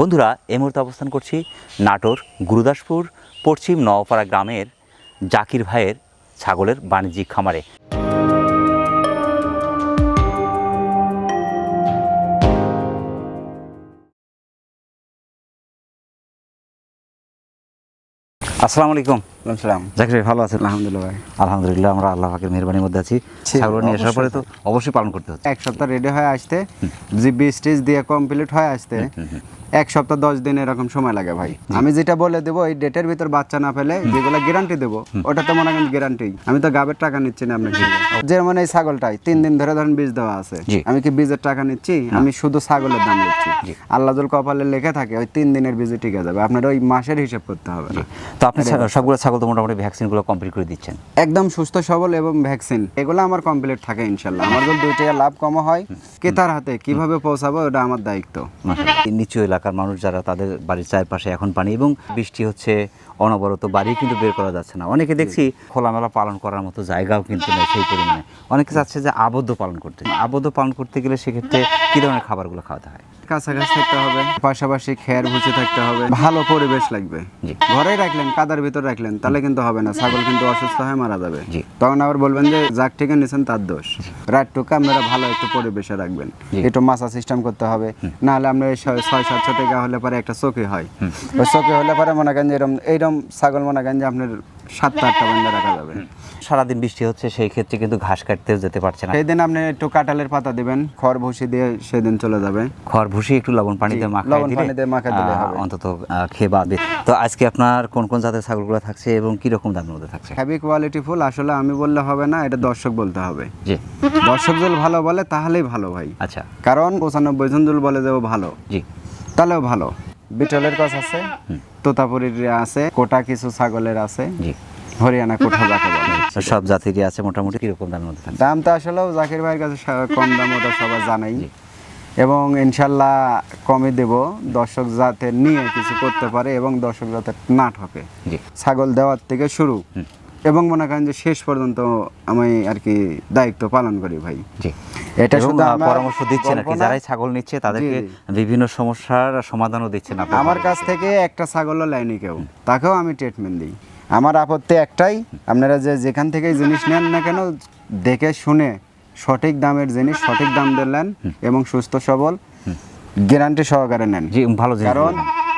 বন্ধুরা এই মুহূর্তে অবস্থান করছি নাটোর গুরুদাসপুর পশ্চিম নওপাড়া গ্রামের জাকির ভাইয়ের ছাগলের বাণিজ্যিক খামারে। আসসালামু আলাইকুম। সালাম। জাকির ভাই ভালো আছেন? আলহামদুলিল্লাহ ভাই। আলহামদুলিল্লাহ আমরা আল্লাহ পাকের মেহরবানির মধ্যে আছি। ছাগল নিয়ে আসার পরে তো অবশ্যই। অবশ্যই পালন করতে হচ্ছে। এক সপ্তাহ রেডি হয়ে আসতে জিবি স্টেজ দিয়ে কমপ্লিট হয়ে আসতে এক সপ্তাহ দশ দিন এরকম সময় লাগে ভাই। আমি যেটা বলে দেবো এই ডেটের ভিতর বাচ্চা না ফেলে যেগুলো গ্যারান্টি দেবো ওটা তো মনে করেন গ্যারান্টি আমি তো গাবের টাকা নিচ্ছি না আপনার যেমন এই ছাগলটাই তিন দিন ধরে ধরেন বীজ দেওয়া আছে। আমি কি বীজের টাকা নিচ্ছি? আমি শুধু ছাগলের দাম নিচ্ছি। আল্লাহ কপালে লেখা থাকে ওই তিন দিনের বীজে টিকে যাবে। আপনার ওই মাসের হিসাব করতে হবে। তো আপনি সবগুলো ছাগল তো মোটামুটি ভ্যাকসিনগুলো কমপ্লিট করে দিচ্ছেন। একদম সুস্থ সবল এবং ভ্যাকসিন এগুলো আমার কমপ্লিট থাকে ইনশাল্লাহ আমার যদি দুই টাকা লাভ কম হয় ক্রেতার হাতে কীভাবে পৌঁছাবো ওটা আমার দায়িত্ব। নিচু এলাকার মানুষ যারা তাদের বাড়ির চারপাশে এখন পানি এবং বৃষ্টি হচ্ছে অনবরত বাড়ি কিন্তু বের করা যাচ্ছে না। অনেকে দেখছি খোলামেলা পালন করার মতো জায়গাও কিন্তু নেই সেই পরিমাণে। অনেকে চাচ্ছে যে আবদ্ধ পালন করতে। আবদ্ধ পালন করতে গেলে সেক্ষেত্রে কী ধরনের খাবারগুলো খাওয়াতে হয়? কাছাকাছি থাকতে হবে পাশাপাশি খেয়ার ভুচে থাকতে হবে ভালো পরিবেশ লাগবে। ঘরে রাখলেন কাদার ভিতর রাখলেন তাহলে কিন্তু হবে না ছাগল কিন্তু অসুস্থ হয়ে মারা যাবে। তখন আবার বলবেন যে যাক থেকে নিছেন তার দোষ। রাতটুকু আপনারা ভালো একটু পরিবেশে রাখবেন। একটু মাছা সিস্টেম করতে হবে। না হলে আপনার ছয় ছয় সাতশো টাকা হলে পরে একটা চকি হয়। ওই চকি হলে পরে মনে করেন যে এরকম এইরকম ছাগল মনে করেন যে আপনার সাতটা আটটা বান্ধা রাখা যাবে। সারাদিন বৃষ্টি হচ্ছে সেই ক্ষেত্রে কিন্তু ঘাস কাটতেও যেতে পারছে না। সেই দিন আপনি একটু কাঁঠালের পাতা দিবেন খড় ভুসি দিয়ে সেদিন চলে যাবে। খড় ভুসি একটু লবণ পানিতে জি, মাখায় লবণ পানিতে মাখায় দিলে হবে। অন্তত খেয়ে বাঁধবে তো আজকে আপনার কোন কোন জাতের ছাগলগুলো থাকছে এবং কি রকম দামের মধ্যে থাকছে? হ্যাভি কোয়ালিটি ফুল আসলে আমি বললে হবে না এটা দর্শক বলতে হবে। জি। দর্শক যদি ভালো বলে তাহলেই ভালো ভাই। আচ্ছা। কারণ পঁচানব্বই জন যদি বলে যে ও ভালো জি। তাহলেও ভালো। বিটলের গাছ আছে তোতাপুরির আছে কোটা কিছু ছাগলের আছে। হরিয়ানা কোঠা যাকে বলে। সব জাতিরই আছে মোটামুটি কীরকম দামের মধ্যে দাম তো আসলেও জাকির ভাইয়ের কাছে কম দাম ওটা সবাই জানাই। এবং ইনশাল্লাহ কমই দেব দর্শক যাতে নিয়ে কিছু করতে পারে এবং দর্শক যাতে না ঠকে। ছাগল দেওয়ার থেকে শুরু। এবং মনে করেন যে শেষ পর্যন্ত আমি আর কি দায়িত্ব পালন করি ভাই। জি। এটা শুধু পরামর্শ দিচ্ছেন আর কি। যারাই ছাগল নিচ্ছে তাদেরকে বিভিন্ন সমস্যার সমাধানও দিচ্ছেন আমার কাছ থেকে একটা ছাগলও লাইনি কেউ। তাকেও আমি ট্রিটমেন্ট দিই। আমার আপত্তি একটাই আপনারা যে যেখান থেকে জিনিস নেন না কেন দেখে শুনে সঠিক দামের জিনিস সঠিক দাম দিলেন এবং সুস্থ সবল গ্যারান্টি সহকারে নেন। জি ভালো জিনিস। কারণ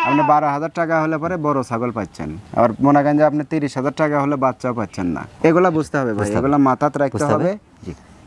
আপনি বারো হাজার টাকা হলে পরে বড় ছাগল পাচ্ছেন। আর মনে করেন যে আপনি তিরিশ হাজার টাকা হলে বাচ্চাও পাচ্ছেন না। এগুলা বুঝতে হবে ভাই এগুলা মাথাত রাখতে হবে?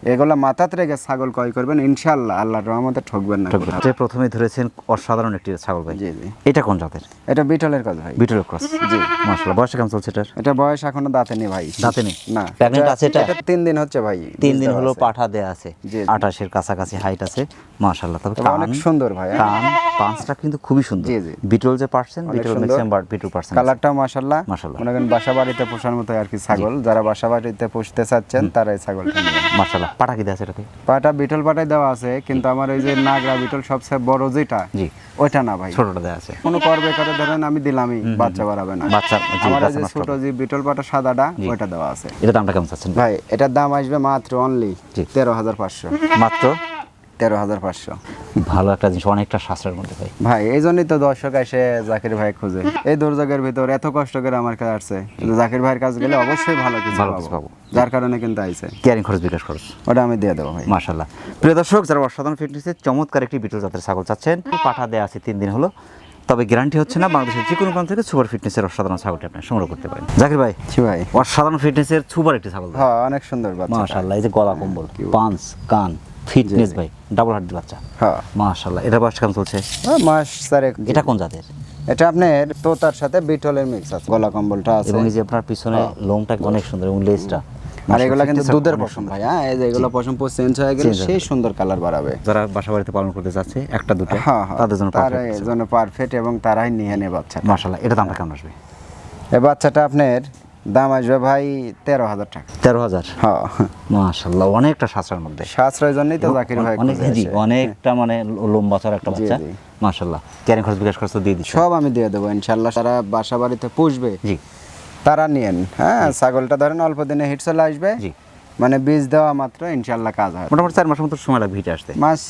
এগুলা মাথাত রেখে ছাগল ক্রয় করবেন ইনশাল্লাহ আল্লাহর রহমতে ঠকবেন না যে প্রথমে ধরেছেন অসাধারণ একটি ছাগল ভাই। জি জি। এটা কোন জাতের? এটা বিটলের কাজ ভাই। বিটল ক্রস জি। মাশাআল্লাহ বয়স কেমন চলছে এটার? এটা বয়স এখনও দাঁতে নেই ভাই। দাঁতে নেই না। এটা- আছে এটা? এটা তিন দিন হচ্ছে ভাই। তিন দিন হলো পাঠা দেয়া আছে। জি, জি। আঠাশের কাছাকাছি হাইট আছে। মাশাআল্লাহ তবে অনেক সুন্দর ভাই হ্যাঁ। কান পাঁচটা কিন্তু খুবই সুন্দর। জি, জি। বিটল যে percent Beetal. Maximum Beetal percent কালারটা মাশাল্লাহ মাশাআল্লাহ। মনে করেন বাসা বাড়িতে পোষার মতো আর কি ছাগল। যারা বাসা বাড়িতে পুষতে চাচ্ছেন তারা এই ছাগলটা মাশাআল্লাহ। পাটা কি আছে এটাতে পাটা বিটল পাটাই দেওয়া আছে কিন্তু আমার ওই যে নাগরা বিটল সবচেয়ে বড় যেটা জি। ওইটা না ভাই। ছোটটা দেওয়া আছে। কোনো করবে করে ধরেন আমি দিলামই বাচ্চা বাড়াবে না। বাচ্চা আমার যে ছোট যে বিটল পাটা সাদাটা ওইটা দেওয়া আছে। এটা দামটা কেমন চাচ্ছেন? ভাই এটার দাম আসবে মাত্র অনলি। তেরো হাজার পাঁচশো। মাত্র? তেরো হাজার পাঁচশো। ভালো একটা জিনিস অনেকটা সাশ্রয়ের মধ্যে ভাই। ভাই এই জন্যই তো দর্শক এসে জাকির ভাই খুঁজে। এই দুর্যোগের ভিতর এত কষ্ট করে আমার কাছে আসছে কিন্তু জাকির ভাইয়ের কাছে গেলে অবশ্যই ভালো কিছু পাবো। যার কারণে কিন্তু আইছে। কেয়ারিং খরচ বিকাশ খরচ। ওটা আমি দিয়ে দেবো ভাই। মাশাল্লাহ প্রিয় দর্শক যারা অসাধারণ ফিটনেসের চমৎকার একটি বিটল জাতের ছাগল চাচ্ছেন। পাঠা দেয়া আছে তিন দিন হলো। তবে গ্যারান্টি হচ্ছে না বাংলাদেশের যে কোনো প্রান্ত থেকে সুপার ফিটনেসের অসাধারণ ছাগলটি আপনি সংগ্রহ করতে পারেন। জাকির ভাই জি ভাই। অসাধারণ ফিটনেসের সুপার একটি ছাগল। হ্যাঁ অনেক সুন্দর বাচ্চা মাশাল্লাহ এই যে গলা কম্বল পাঞ্চ কান। ফিটনেস ভাই ডাবল হার্ডি বাচ্চা। হ্যাঁ। এটা বয়স কেমন চলছে? মাস চারেক। এটা কোন জাতের? এটা আপনার তোতার সাথে বিটলের মিক্স আছে গলা কম্বলটা আছে। এবং এই যে আপনার পিছনে লোমটা অনেক সুন্দর এবং লেজটা আর এগুলা কিন্তু দুধের পশম ভাই হ্যাঁ এই যে এগুলো পশম পুরো চেঞ্জ হয়ে গেলে সেই সুন্দর কালার বাড়াবে। যারা বাসা বাড়িতে পালন করতে যাচ্ছে একটা দুটো হ্যাঁ হ্যাঁ। তাদের জন্য জন্য পারফেক্ট এবং তারাই নিয়ে নেবে বাচ্চা মাশাল্লাহ এটা দামটা কেমন আসবে? এই বাচ্চাটা আপনার দাম আসবে ভাই তেরো হাজার টাকা। তেরো হাজার? হ্যাঁ। মাশাল্লাহ অনেকটা সাশ্রয়ের মধ্যে। সাশ্রয় জন্যই তো জাকির ভাই অনেক জি অনেকটা মানে লম্বা চড়া একটা বাচ্চা। জি। মাশাল্লাহ ক্যারিং খরচ বিকাশ খরচ দিয়ে দিচ্ছে। সব আমি দিয়ে দেবো ইনশাল্লাহ তারা বাসা বাড়িতে পুষবে। জি। তারা নিয়েন। হ্যাঁ ছাগলটা ধরেন অল্প দিনে হিট চলে আসবে। জি। মানে বীজ দেওয়া মাত্র ইনশাল্লাহ কাজ হয় মোটামুটি চার মাসের মতো সময় লাগবে হিটে আসতে। মাস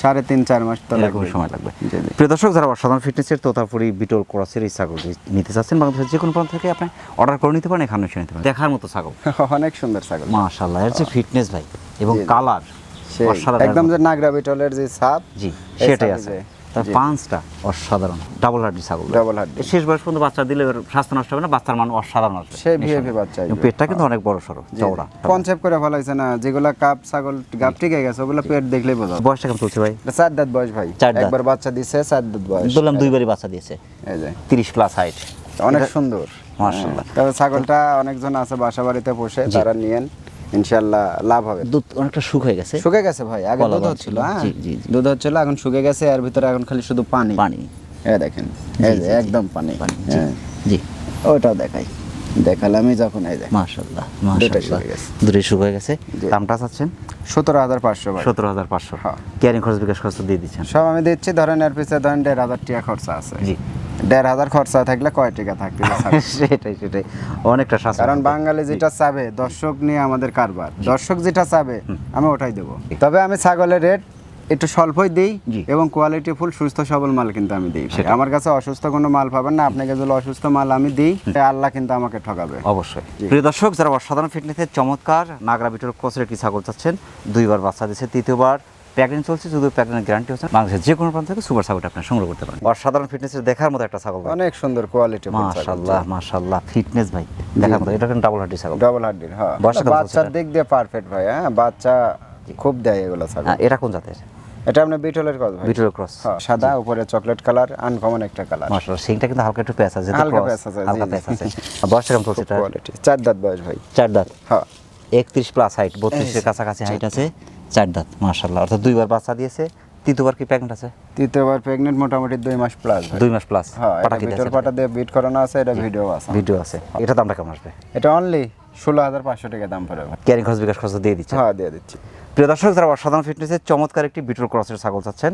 সাড়ে তিন চার মাস তো এরকম সময় লাগবে। প্রিয় দর্শক যারা অসাধারণ ফিটনেসের তোতাপুরি বিটল ক্রসের এই ছাগল নিতে চাচ্ছেন বাংলাদেশের যে কোনো প্রান্ত থেকে আপনি অর্ডার করে নিতে পারেন এখানে এসে নিতে পারেন। দেখার মতো ছাগল। অনেক সুন্দর ছাগল। মাশাআল্লাহ এর যে ফিটনেস ভাই এবং। কালার একদম যে নাগরা বিটলের যে ছাপ জি সেটাই আছে। তার পাঁচটা অসাধারণ ডাবল হাড্ডি ছাগল। Double হাড্ডি। শেষ বয়স পর্যন্ত বাচ্চা দিলে স্বাস্থ্য নষ্ট হবে না বাচ্চার মান অসাধারণ আসবে সেই ভিআইপি বাচ্চা পেটটা কিন্তু অনেক বড় সড়ো চওড়া। কনসেপ্ট করে ফেলাইছে না যেগুলা কাপ ছাগল গাপ টিকে গেছে ওগুলো পেট দেখলেই বোঝা। বয়সটা কেমন চলছে ভাই? চার দাঁত বয়স ভাই। একবার বাচ্চা দিছে চার দাঁত বয়স। বললাম দুইবারই বাচ্চা দিয়েছে। তিরিশ প্লাস হাইট অনেক সুন্দর। মাশাআল্লাহ। হ্যাঁ, তবে ছাগলটা অনেকজন আছে বাসা বাড়িতে পোষে তারা নিয়েন। ইনশাল্লাহ লাভ হবে। দুধ অনেকটা শুক হয়ে গেছে। শুকে গেছে ভাই আগে দুধ হচ্ছিল হ্যাঁ। দুধ হচ্ছিল এখন শুকে গেছে এর ভিতরে এখন খালি শুধু পানি। পানি। এই দেখেন এই যে একদম পানি। পানি জি। হ্যাঁ। জি। ওটাও দেখাই। দেখালামই যখন এই দেখ মাশাআল্লাহ মাশাআল্লাহ। শুকিয়ে গেছে। দুটোই শুক হয়ে গেছে। দামটা চাচ্ছেন? সতেরো হাজার পাঁচশো সতেরো হাজার পাঁচশো। হ্যাঁ। ক্যারিং খরচ বিকাশ খরচ দিয়ে দিচ্ছেন। সব আমি দিচ্ছি ধরেন এর পিছনে ধরেন দেড় হাজার টাকা খরচা আছে। জি। দেড় হাজার খরচা থাকলে কয় টাকা থাকবে? সেটাই সেটাই। অনেকটা সাশ্রয়। কারণ বাঙালি যেটা চাবে দর্শক নিয়ে আমাদের কারবার। দর্শক যেটা চাবে আমি ওটাই দেবো। তবে আমি ছাগলের রেট একটু স্বল্পই দিই এবং কোয়ালিটি ফুল সুস্থ সবল মাল কিন্তু আমি দিই। আমার কাছে অসুস্থ কোনো মাল পাবেন না আপনাকে যদি অসুস্থ মাল আমি দিই আল্লাহ কিন্তু আমাকে ঠকাবে। অবশ্যই। প্রিয় দর্শক যারা অসাধারণ ফিটনেসের চমৎকার নাগরা বিটর কোচের একটি ছাগল চাচ্ছেন দুইবার বাচ্চা দিচ্ছে তৃতীয়বার প্যাকেজিং চলছে যদি প্যাকেজিং গ্যারান্টি হচ্ছে বাংলাদেশের যে কোনো প্রান্ত থেকে সুপার ছাগলটা আপনি সংগ্রহ করতে পারেন। অসাধারণ ফিটনেসের দেখার মতো একটা ছাগল অনেক সুন্দর কোয়ালিটি মাশাল্লাহ মাশাল্লাহ ফিটনেস ভাই দেখার মতো। এটা কিন্তু ডাবল হাড্ডি ছাগল। ডাবল হাড্ডির হ্যাঁ। কত দিক দিয়ে পারফেক্ট ভাই হ্যাঁ বাচ্চা খুব দেয় এগুলো ছাগল। হ্যাঁ, এটা কোন জাতের? এটা আপনার বিটলের কথা ভাই। বিটল ক্রস সাদা উপরে চকলেট কালার আনকমন একটা কালার মাশাল্লাহ সিংটা কিন্তু হালকা একটু প্যাচ আছে হালকা প্যাচ আছে, হালকা প্যাচ আছে। বয়সটা কেমন চলছে এটা কোয়ালিটি চার দাঁত বয়স ভাই। চার দাঁত। হ্যাঁ। একত্রিশ প্লাস হাইট বত্রিশের কাছাকাছি হাইট আছে। চার দাঁত মাশাল্লাহ অর্থাৎ দুইবার বাচ্চা দিয়েছে তৃতীয়বার কি প্রেগনেন্ট আছে? তৃতীয়বার প্রেগনেন্ট মোটামুটি দুই মাস প্লাস দুই মাস প্লাস হ্যাঁ ভিতর পাটা দিয়ে বিট করানো আছে এটা ভিডিও আছে। ভিডিও আছে। এটা দামটা কেমন আসবে? এটা অনলি ষোলো হাজার পাঁচশো টাকা দাম পড়বে ক্যারিং খরচ বিকাশ খরচ দিয়ে দিচ্ছে হ্যাঁ দিয়ে দিচ্ছি। প্রিয় দর্শক যারা অসাধারণ ফিটনেসের চমৎকার একটি বিটল ক্রসের ছাগল চাচ্ছেন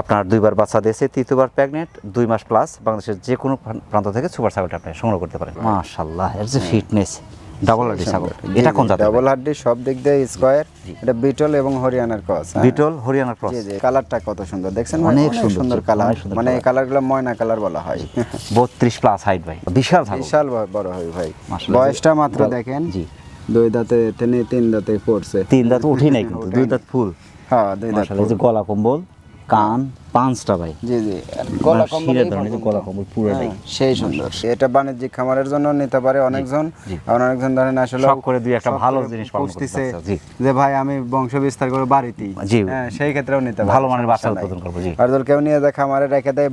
আপনার দুইবার বাচ্চা দিয়েছে তৃতীয়বার প্রেগনেন্ট দুই মাস প্লাস বাংলাদেশের যে কোনো প্রান্ত থেকে সুপার ছাগলটা আপনি সংগ্রহ করতে পারেন। মাশাল্লাহ এর যে ফিটনেস ডাবল হাড্ডি ছাগল। এটা কোন জাতের ডাবল হাড্ডি সব দিক দিয়ে স্কোয়ার এটা বিটল এবং হরিয়ানার ক্রস বিটল হরিয়ানা ক্রস জি জি কালারটা কত সুন্দর দেখছেন অনেক সুন্দর, কালার মানে এই কালারগুলো ময়না কালার বলা হয়। বত্রিশ প্লাস হাইট ভাই বিশাল ছাগল। বিশাল বড় হয় ভাই। বয়সটা মাত্র দেখেন জি। দুই দাঁতে তিনি তিন দাঁতে পড়ছে। তিন দাঁত উঠি নাই কিন্তু দুই দাঁত ফুল। হ্যাঁ দুই দাঁত গলা কম্বল কান পাঁচটা ভাই। জি জি। গলা মানে কম্বল। গলা কম্বল পুরোটাই। হ্যাঁ, সেই সুন্দর। এটা বাণিজ্যিক খামারের জন্য নিতে পারে অনেকজন। জি। আর অনেকজন ধরেন আসলে শখ করে দুই একটা ভালো জিনিস পুষতিছে। যে ভাই আমি বংশ বিস্তার করে বাড়িতেই। জি। হ্যাঁ সেই ক্ষেত্রেও নিতে পারে। ভালো মানের বাচ্চা উৎপাদন করব জি। আর যদি কেউ নিয়ে যায় খামারে রেখে দেয়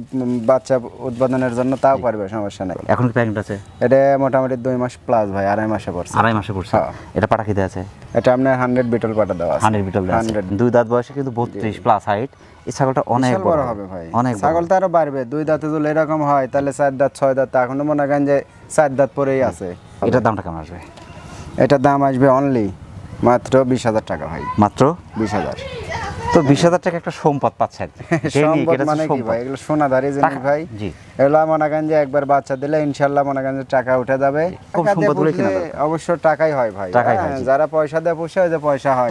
বাচ্চা উৎপাদনের জন্য তাও পারবে সমস্যা নাই। এখন আছে? এটা মোটামুটি দুই মাস প্লাস ভাই আড়াই মাসে পড়ছে। আড়াই মাসে পড়ছে? হ্যাঁ। এটা পাটা খেতে আছে? এটা আপনার হান্ড্রেড বিটল পাটা দেওয়া হান্ড্রেড বিটল হান্ড্রেড দুই দাঁত বয়সে কিন্তু বত্রিশ প্লাস হাইট এই ছাগলটা অনেক বড় হবে ভাই। অনেক ছাগল তো আরও বাড়বে। দুই দাঁতে যদি এরকম হয় তাহলে চার দাঁত ছয় দাঁত এখনও মনে করেন যে চার দাঁত পরেই আছে। এটার দামটা কেমন আসবে? এটার দাম আসবে অনলি মাত্র বিশ হাজার টাকা ভাই। মাত্র? বিশ হাজার। তো বিশ হাজার টাকা একটা সম্পদ পাচ্ছেন সম্পদ মানে কি ভাই? এগুলো সোনাদারি জিনিস টাকা- ভাই। এগুলো একবার বাচ্চা দিলে ইনশাল্লাহ টাকা উঠে যাবে। কিনা। অবশ্য টাকাই হয় ভাই। হয়। যারা পয়সা দেয় পুষে যে পয়সা হয়।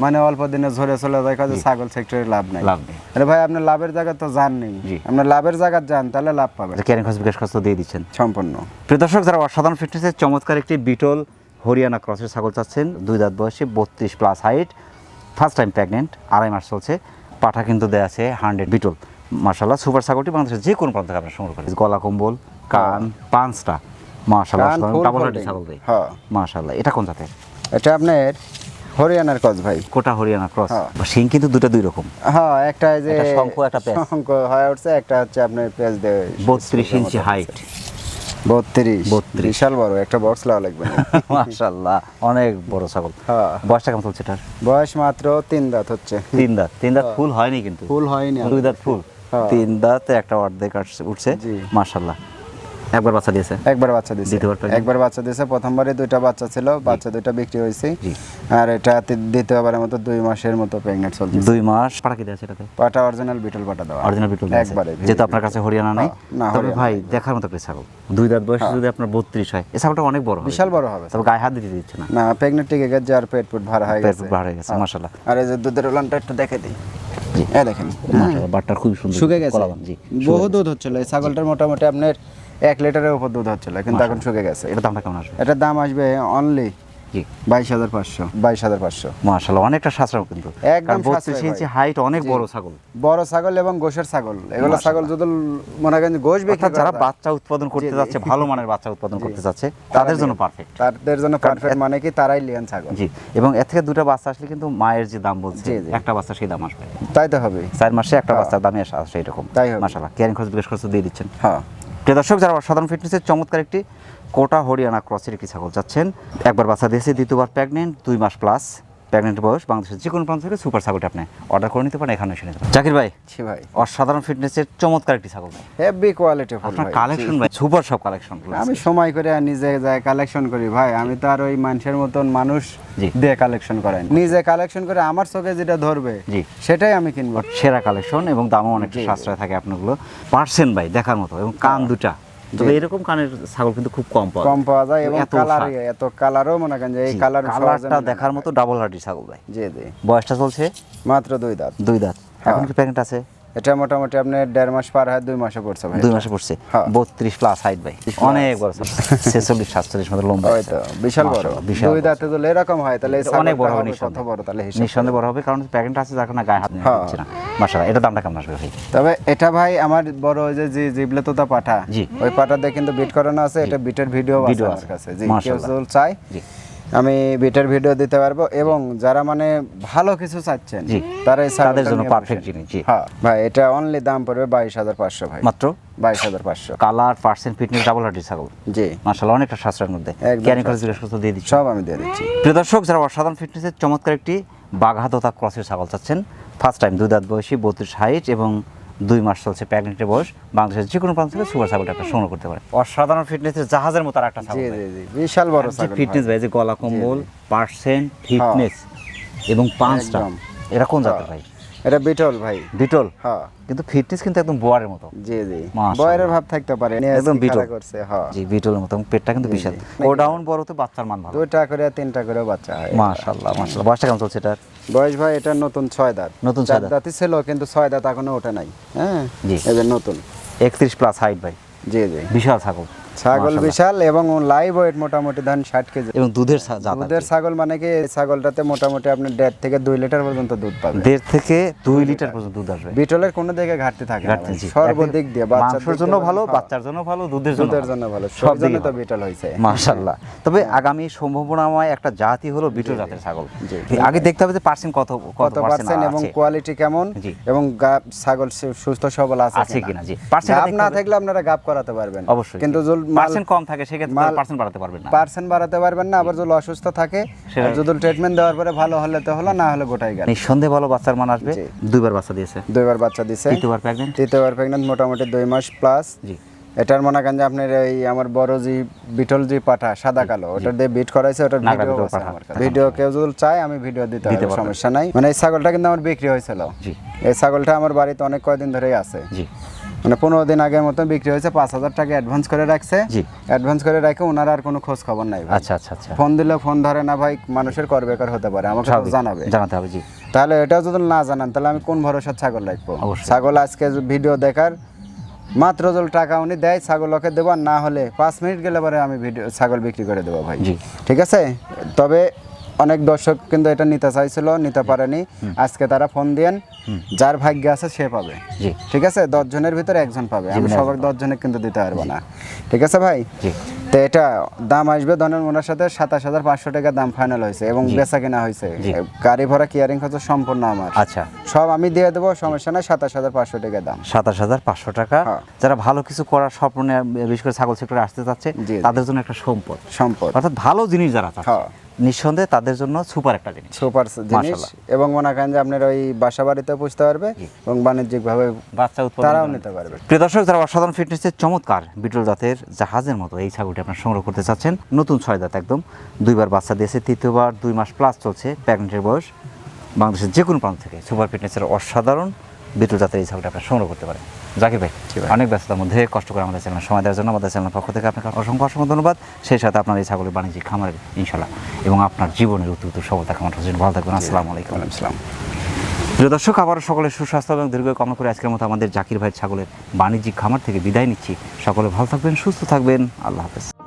মানে অল্প দিনে ঝরে চলে যায় কাজে ছাগল সেক্টরে লাভ নাই। লাভ নেই। আরে ভাই আপনি লাভের জায়গা তো যান নেই জি। আপনি লাভের জায়গা যান তাহলে লাভ পাবেন। ক্যারিং খরচ বিকাশ খরচ দিয়ে দিচ্ছেন। সম্পূর্ণ। প্রিয় দর্শক যারা অসাধারণ ফিটনেসের চমৎকার একটি বিটল হরিয়ানা ক্রসের ছাগল চাচ্ছেন দুই দাঁত বয়সে বত্রিশ plus height first time pregnant আড়াই মাস চলছে। পাঠা কিন্তু দেয়া আছে হান্ড্রেড বিটল মার্শাল্লাহ সুপার ছাগলটি বাংলাদেশের যে কোনো প্রান্ত থেকে আপনার সংগ্রহ করেন গলা কম্বল কান পাঁচটা। মার্শাল্লাহ ডাবল folding। ছাগল ভাই হ্যাঁ। মার্শাল্লাহ এটা কোন জাতের? এটা আপনার হরিয়ানার কজ ভাই। কোটা হরিয়ানা ক্রস। হ্যাঁ। সিং কিন্তু দুটো দুই রকম। হ্যাঁ একটা যে একটা শঙ্খ, একটা শঙ্খ হয়ে উঠছে একটা হচ্ছে আপনার পেজ দেবে বত্রিশ ইঞ্চি হাইট বত্রিশ। 32 বিশাল বড় একটা বক্স লাগা লাগবে মাশাল্লাহ অনেক বড় ছাগল। হ্যাঁ। বয়সটা কেমন চলছে এটার? বয়স মাত্র তিন দাঁত হচ্ছে। তিন দাঁত। তিন দাঁত ফুল হয়নি কিন্তু। ফুল হয়নি দুই দাঁত ফুল। হ্যাঁ। তিন দাঁতে একটা অর্ধেক উঠছে। জি। একবার বাচ্চা দিয়েছে? একবার বাচ্চা দিয়েছে। দ্বিতীয়বার? একবার বাচ্চা দিয়েছে প্রথমবারে দুইটা বাচ্চা ছিল বাচ্চা দুইটা বিক্রি হয়েছে। আর এটা দ্বিতীয়বারের মতো দুই মাসের মতো প্রেগনেন্ট চলছে। দুই মাস পাটা কি দিয়েছে এটাতে? পাটা অরিজিনাল বিটল পাটা দেওয়া। অরিজিনাল বিটল একবারে যেহেতু আপনার কাছে হরিয়ানা নাই হ্যাঁ, না, তবে ভাই দেখার মতো একটা ছাগল। দুই দাঁত বয়সে যদি আপনার বত্রিশ হয় এই ছাগলটা অনেক বড় হবে। বিশাল বড় হবে। তবে গায়ে হাত দিতে দিচ্ছে না। না প্রেগনেন্ট টিকে গেছে আর পেট পুট ভার হয়ে পেট গেছে। বার হয়ে গেছে মার্শাল্লাহ আর এই যে দুধের উলানটা একটু দেখে দিই। এ দেখেন। হ্যাঁ। মাশাআল্লাহ বাটটা খুব সুন্দর শুকে গেছে। কলাবান, জি বহু দুধ হচ্ছিল। এই ছাগলটার মোটামুটি আপনার এক লিটারের উপর দুধ হচ্ছিল কিন্তু এখন শুকে গেছে। এটা দামটা কেমন আসবে? এটার দাম আসবে অনলি জি বাইশ হাজার পাঁচশো। বাইশ হাজার পাঁচশো। মাশাআল্লাহ অনেকটা সাশ্রয় কিন্তু। একদম কারণ সাশ্রয় 32 ইঞ্চি হাইট অনেক বড় ছাগল। বড় ছাগল এবং গোশের ছাগল। এগুলো ছাগল যদি মনে করেন গোশ বিক্রি যারা বাচ্চা উৎপাদন করতে জি, জি। যাচ্ছে ভালো মানের বাচ্চা উৎপাদন করতে যাচ্ছে তাদের জন্য পারফেক্ট তাদের জন্য পারফেক্ট মানে কি? তারাই লিয়ান ছাগল। জি এবং এর থেকে দুটো বাচ্চা আসলে কিন্তু মায়ের যে দাম বলছে। একটা বাচ্চা সেই দাম আসবে। তাই তো হবে। চার মাসে একটা হ্যাঁ। বাচ্চার দামে আসে এরকম। তাই। মাশাআল্লাহ কেয়ারিং খরচ বিকাশ খরচ দিয়ে দিচ্ছেন। হ্যাঁ। প্রিয় দর্শক, যারা সাধারণ ফিটনেসের চমৎকার একটি কোটা হরিয়ানা ক্রসের একটি ছাগল যাচ্ছেন একবার বাচ্চা দিয়েছে, দ্বিতীয়বার প্রেগনেন্ট দুই মাস প্লাস প্রেগনেন্ট বয়স বাংলাদেশের যে কোনো প্রান্ত থেকে সুপার ছাগলটা আপনি অর্ডার করে নিতে পারেন এখানে এসে নিতে পারেন। জাকির ভাই ছি ভাই। অসাধারণ ফিটনেসের চমৎকার একটি ছাগল। ভাই হেভি কোয়ালিটি আপনার কালেকশন ভাই সুপার সব কালেকশন আমি সময় করে আর নিজে যাই কালেকশন করি ভাই। আমি তো আর ওই মানুষের মতন মানুষ জি। দিয়ে কালেকশন করেন নিজে কালেকশন করে আমার চোখে যেটা ধরবে জি। সেটাই আমি কিনবো। সেরা কালেকশন এবং দামও অনেকটা জি, জি। সাশ্রয় থাকে আপনাগুলো। পার্সেন্ট ভাই দেখার মতো এবং কান দুটা। তবে এরকম কানের ছাগল কিন্তু খুব কম পাওয়া কম পাওয়া যায় এবং এত কালার এত কালারও মনে করেন যে এই কালার কালারটা দেখার মতো ডাবল হার্ডি ছাগল ভাই। জি জি। বয়সটা চলছে? মাত্র দুই দাঁত। দুই দাঁত। হ্যাঁ। এখন কি প্যাকেট আছে? এটা মোটামুটি আপনার দেড় মাস পার হয় দুই মাসে পড়ছে ভাই। দুই মাসে পড়ছে? হ্যাঁ। বত্রিশ প্লাস হাইট ভাই। অনেক বড় ছেচল্লিশ সাতচল্লিশ মতো লম্বা। ওই তো বিশাল বড়। দুই দাঁতে যদি এরকম হয় তাহলে অনেক বড় হবে কত বড় তাহলে নিঃসন্দেহে বড় হবে কারণ প্যাকেট আছে যার গায়ে হাত নিয়ে হ্যাঁ। না? এটা দামটা কেমন আসবে ভাই? তবে এটা ভাই আমার বড় ওই যে জি জিবলে তোতা পাঠা। জি। ওই পাঠা দিয়ে কিন্তু বিট করানো আছে এটা বিটের ভিডিও আছে আমার। কাছে। জি কেউ চাই জি। আমি বিটের ভিডিও দিতে পারব এবং যারা মানে ভালো কিছু চাচ্ছেন। তারা তাদের জন্য বসেন। জিনিস, জি। হ্যাঁ ভাই এটা অনলি দাম পড়বে বাইশ হাজার পাঁচশো ভাই। মাত্র? বাইশ হাজার পাঁচশো। Colour percent fitness double hardy ছাগল। জি। মাসাল্লাহ অনেকটা সাশ্রয়ের মধ্যে। ক্যারিং জিজ্ঞেস করতে দিয়ে দিচ্ছি। সব আমি দিয়ে দিচ্ছি। প্রিয় দর্শক যারা অসাধারণ ফিটনেসের চমৎকার একটি বাঘাততা ক্রসের ছাগল চাচ্ছেন ফার্স্ট টাইম দুই দাঁত বয়সী বত্রিশ হাইট এবং দুই মাস চলছে প্রেগনেন্টের বয়স বাংলাদেশের যে কোনো প্রান্ত থেকে সুপার ছাগলটা আপনার সংগ্রহ করতে পারে অসাধারণ ফিটনেসের জাহাজের মতো আর একটা ছাগল বিশাল বড় ফিটনেস ভাই। যে গলা কম্বল পার্সেন্ট ফিটনেস এবং পাঁচটা। এরা কোন জাতের ভাই? এটা বিটল ভাই। বিটল? হ্যাঁ। কিন্তু ফিটনেস কিন্তু একদম বোয়ারের মতো। জি জি। মাশাআল্লাহ। বয়ের ভাব থাকতে পারে একদম বিটল। করছে হ্যাঁ। জি বিটলের মতো পেটটা কিন্তু বিশাল। ও ডাউন বড় তো বাচ্চার মান ভালো। দুইটা করে তিনটা করে বাচ্চা হয়। মাশাআল্লাহ মাশাআল্লাহ। বয়সটা কেমন চলছে এটার? বয়স ভাই এটা নতুন ছয় দাঁত। নতুন ছয় দাঁত। ছিল কিন্তু ছয় দাঁত এখনও ওঠে নাই। হ্যাঁ? জি। এদের নতুন। একত্রিশ প্লাস হাইট ভাই। জি জি। বিশাল ছাগল। ছাগল বিশাল এবং লাইভ ওয়েট মোটামুটি ধান ষাট কেজি। এবং দুধের দুধের ছাগল মানে কি? ছাগলটাতে মোটামুটি আপনি দেড় থেকে দুই লিটার পর্যন্ত দুধ পাবে দেড় থেকে দুই লিটার পর্যন্ত দুধ আসবে। বিটলের কোনো দিকে ঘাটতি থাকে। সর্বদিক দিয়ে বাচ্চার জন্য ভালো হ্যাঁ, বাচ্চার জন্য ভালো দুধের জন্য দুধের জন্য ভালো। সব জন্য তো বিটল হয়েছে। মাশাল্লাহ তবে আগামী সম্ভাবনাময় একটা জাতি হলো বিটল জাতের ছাগল। আগে দেখতে হবে যে পার্সেন্ট কত কত পার্সেন্ট এবং কোয়ালিটি কেমন এবং ছাগল সুস্থ সবল আছে কিনা, জি। Percent না থাকলে আপনারা গাব করাতে পারবেন। অবশ্যই। কিন্তু পার্সেন্ট কম থাকে সেক্ষেত্রে পার্সেন্ট বাড়াতে পারবেন না। পার্সেন্ট বাড়াতে পারবেন না আবার যদি অসুস্থ থাকে যদি ট্রিটমেন্ট দেওয়ার পরে ভালো হলে তো হলো না হলে গোটাই গেল নিঃসন্দেহে ভালো বাচ্চার মান আসবে দুইবার বাচ্চা দিয়েছে। দুইবার বাচ্চা দিছে তৃতীয়বার প্রেগনেন্ট তৃতীয়বার প্রেগনেন্ট মোটামুটি দুই মাস প্লাস জি। এটার মনে করেন যে আপনার এই আমার বড় জি বিটল জি পাঠা সাদা কালো ওটা দিয়ে বিট করাইছে ওটার ভিডিও ভিডিও কেউ যদি চায় আমি ভিডিও দিতে পারব। সমস্যা নাই। মানে এই ছাগলটা কিন্তু আমার বিক্রি হয়েছিল। এই ছাগলটা আমার বাড়িতে অনেক কয়দিন ধরেই আছে। জি। মানে পনেরো দিন আগের মতো বিক্রি হয়েছে পাঁচ হাজার টাকা অ্যাডভান্স করে রাখছে। জি। অ্যাডভান্স করে রাখে ওনার আর কোনো খোঁজ খবর নাই আচ্ছা আচ্ছা আচ্ছা। ফোন দিলে ফোন ধরে না ভাই মানুষের কর বেকার হতে পারে আমাকে জানাবে। জানাতে হবে জি। তাহলে এটাও যদি না জানান তাহলে আমি কোন ভরসার ছাগল রাখব? ছাগল আজকে ভিডিও দেখার মাত্র যদি টাকা উনি দেয় ছাগল ওকে দেবো না হলে পাঁচ মিনিট গেলে পরে আমি ভিডিও ছাগল বিক্রি করে দেবো ভাই। জি। ঠিক আছে? তবে অনেক দর্শক কিন্তু এটা নিতে চাইছিল নিতে পারেনি। আজকে তারা ফোন দিয়েন যার ভাগ্য আছে সে পাবে। ঠিক আছে? দশ জনের ভিতরে একজন পাবে। আমি সবার দশ জনের কিন্তু দিতে পারব না। ঠিক আছে ভাই? তো এটা দাম আসবে ধরেন ওনার সাথে সাতাশ হাজার পাঁচশো টাকা দাম ফাইনাল হয়েছে এবং বেচা কেনা হয়েছে। গাড়ি ভাড়া কেয়ারিং খরচ সম্পূর্ণ আমার। আচ্ছা। সব আমি দিয়ে দেবো সমস্যা নাই সাতাশ হাজার পাঁচশো টাকা দাম। সাতাশ হাজার পাঁচশো টাকা। হ্যাঁ। যারা ভালো কিছু করার স্বপ্ন বিশেষ করে ছাগল সেক্টরে আসতে চাচ্ছে। তাদের জন্য একটা সম্পদ। সম্পদ। অর্থাৎ ভালো জিনিস যারা চাচ্ছে। নিঃসন্দেহে তাদের জন্য সুপার একটা জিনিস। সুপার জিনিস এবং মনে করেন যে আপনার ওই বাসা বাড়িতে পুষতে পারবে এবং বাণিজ্যিক ভাবে বাচ্চা উৎপাদন তারাও নিতে পারবে। প্রিয় দর্শক যারা অসাধারণ ফিটনেসের চমৎকার বিটল জাতের জাহাজের মতো এই ছাগলটি আপনার সংগ্রহ করতে চাচ্ছেন নতুন ছয় দাঁত একদম দুইবার বাচ্চা দিয়েছে তৃতীয়বার দুই মাস প্লাস চলছে প্রেগনেন্টের বয়স। বাংলাদেশের যে কোনো প্রান্ত থেকে সুপার ফিটনেসের অসাধারণ বিটল জাতের এই ছাগলটি আপনার সংগ্রহ করতে পারেন। জাকির ভাই অনেক ব্যস্ততার মধ্যে কষ্ট করে আমাদের চ্যানেল সময় দেওয়ার জন্য আমাদের চ্যানেল পক্ষ থেকে আপনাকে অসংখ্য অসংখ্য ধন্যবাদ। সেই সাথে আপনার এই ছাগলের বাণিজ্যিক খামারের ইনশাল্লাহ এবং আপনার জীবনের উত্তর সফলতা কামনা করছেন ভালো থাকবেন। আসসালামু আলাইকুম। আসসালাম। প্রিয় দর্শক আবারও সকলের সুস্বাস্থ্য এবং দীর্ঘ কামনা করে আজকের মতো আমাদের জাকির ভাইয়ের ছাগলের বাণিজ্যিক খামার থেকে বিদায় নিচ্ছি। সকলে ভালো থাকবেন সুস্থ থাকবেন। আল্লাহ হাফেজ।